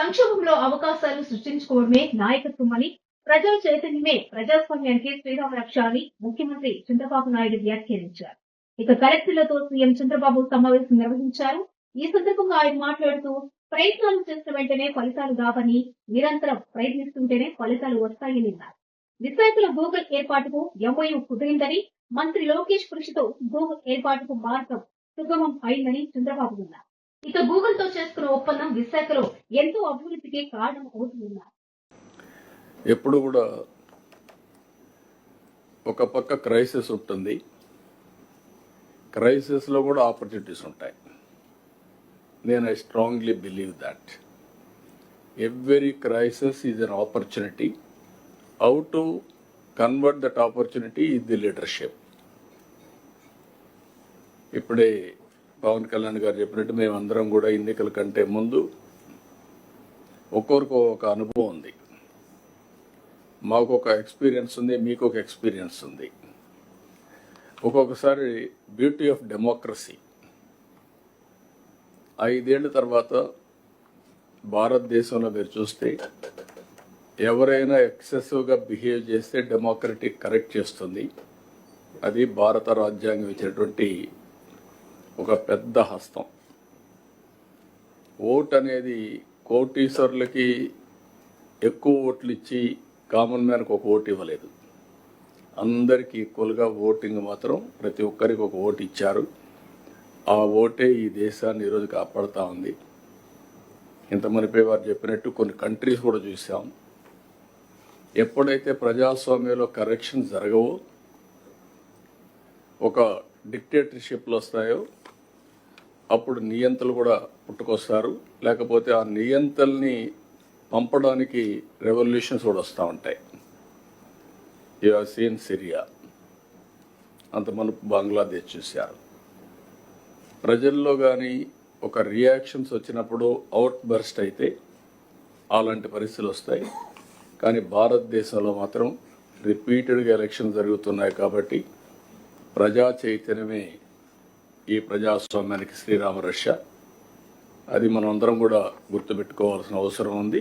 సంక్షోభంలో అవకాశాలు సృష్టించుకోవడమే నాయకత్వం అని ప్రజా చైతన్యమే ప్రజాస్వామ్యానికి శ్రీరామ రక్ష అని ముఖ్యమంత్రి చంద్రబాబు నాయుడు వ్యాఖ్యానించారు. ఇక కలెక్టర్లతో సీఎం చంద్రబాబు సమావేశం నిర్వహించారు. ఈ సందర్భంగా ఆయన మాట్లాడుతూ ప్రయత్నాలు చేసిన వెంటనే ఫలితాలు రావని నిరంతరం ప్రయత్నిస్తుంటేనే ఫలితాలు వస్తాయని అన్నారు. విశాఖలో గూగుల్ ఏర్పాటుకు ఎంఓయూ కుదిరిందని మంత్రి లోకేష్ కృషితో గూగుల్ ఏర్పాటుకు మార్గం సుగమం అయిందని చంద్రబాబు అన్నారు. ఇక గూగుల్తో చేసుకున్న ఒప్పందం విశాఖలో ఎంతో అభివృద్ధికి కారణం అవుతుందన్నారు ఎప్పుడు కూడా ఒక పక్క క్రైసిస్ ఉంటుంది. క్రైసిస్లో కూడా ఆపర్చునిటీస్ ఉంటాయి. నేను I strongly believe that every crisis is an opportunity how to convert that opportunity is the leadership ఇప్పుడే పవన్ కళ్యాణ్ గారు చెప్పినట్టు మేమందరం కూడా ఎన్నికల కంటే ముందు ఒక్కొరికి ఒక అనుభవం ఉంది. మాకు ఒక ఎక్స్పీరియన్స్ ఉంది మీకు ఒక ఎక్స్పీరియన్స్ ఉంది. ఒక్కొక్కసారి బ్యూటీ ఆఫ్ డెమోక్రసీ. ఐదేళ్ళ తర్వాత భారతదేశంలో మీరు చూస్తే ఎవరైనా ఎక్సెసివ్గా బిహేవ్ చేస్తే డెమోక్రటిక్ కరెక్ట్ చేస్తుంది. అది భారత రాజ్యాంగం ఇచ్చినటువంటి ఒక పెద్ద హస్తం. ఓట్ అనేది కోటీశ్వరులకి ఎక్కువ ఓట్లు ఇచ్చి కామన్ మ్యాన్కి ఒక ఓటు ఇవ్వలేదు. అందరికీ ఈక్వల్గా ఓటింగ్ మాత్రం ప్రతి ఒక్కరికి ఒక ఓటు ఇచ్చారు. ఆ ఓటే ఈ దేశాన్ని ఈరోజు కాపాడుతూ ఉంది. ఇంత మునిపే వారు చెప్పినట్టు కొన్ని కంట్రీస్ కూడా చూసాం. ఎప్పుడైతే ప్రజాస్వామ్యంలో కరెక్షన్ జరగవో ఒక డిక్టేటర్షిప్లు వస్తాయో అప్పుడు నియంతలు కూడా పుట్టుకొస్తారు. లేకపోతే ఆ నియంతల్ని పంపడానికి రెవల్యూషన్స్ కూడా వస్తూ ఉంటాయి. యు సీన్ సిరియా అంత మనకు బంగ్లాదేశ్ చూశారు. ప్రజల్లో కానీ ఒక రియాక్షన్స్ వచ్చినప్పుడు అవుట్ బర్స్ట్ అయితే అలాంటి పరిస్థితులు వస్తాయి. కానీ భారతదేశంలో మాత్రం రిపీటెడ్గా ఎలక్షన్ జరుగుతున్నాయి కాబట్టి ప్రజా చైతన్యమే ఈ ప్రజాస్వామ్యానికి శ్రీరామ రష్య అది మనమందరం కూడా గుర్తుపెట్టుకోవాల్సిన అవసరం ఉంది.